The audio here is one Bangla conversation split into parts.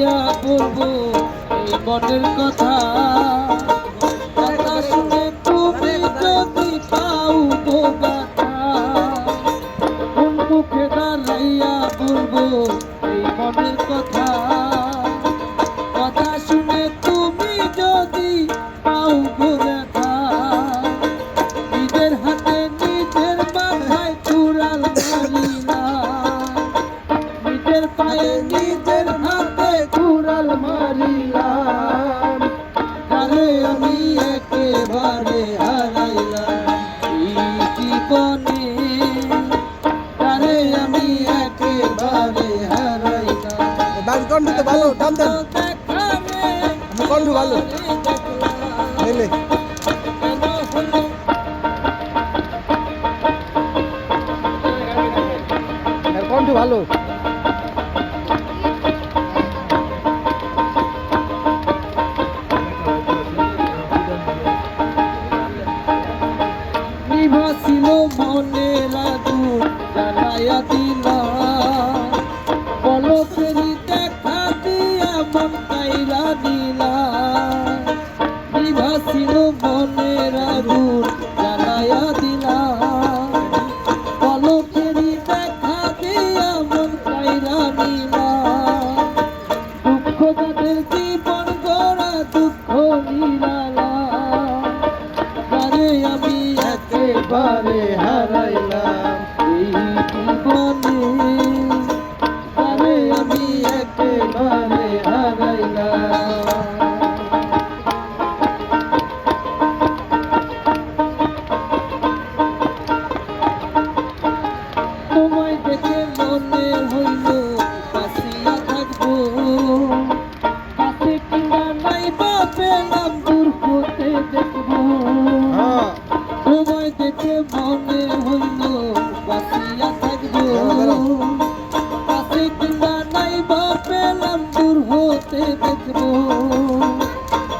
দাঁড়াইয়া বলব এই কথা কথা। নিজের হাতে কুড়াল মারিলাম। আরে আমি একেবারে হারাইলাম। জীবনে আরে আমি একেবারে হারাইলাম। কণ্ঠ তো ভালো আমার কণ্ঠ ভালো। কণ্ঠ ভালো। নিভাছিল মনের জানাইয়া দিলা দেখব।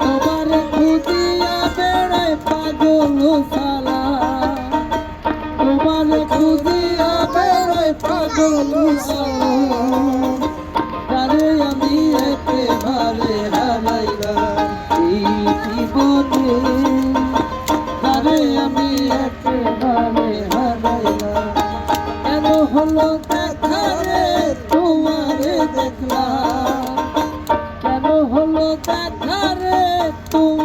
তোমার খুদিয়া বেড়ায় পাগল সালা তোমার খুদিয়া বেড়ায় পাগল আরে আমি একেবারে হারাইলাম এই জীবনে। আরে আমি একেবারে হারাইলাম কেন হলো দেখা রে? তোমারে দেখলাম। কেন হলো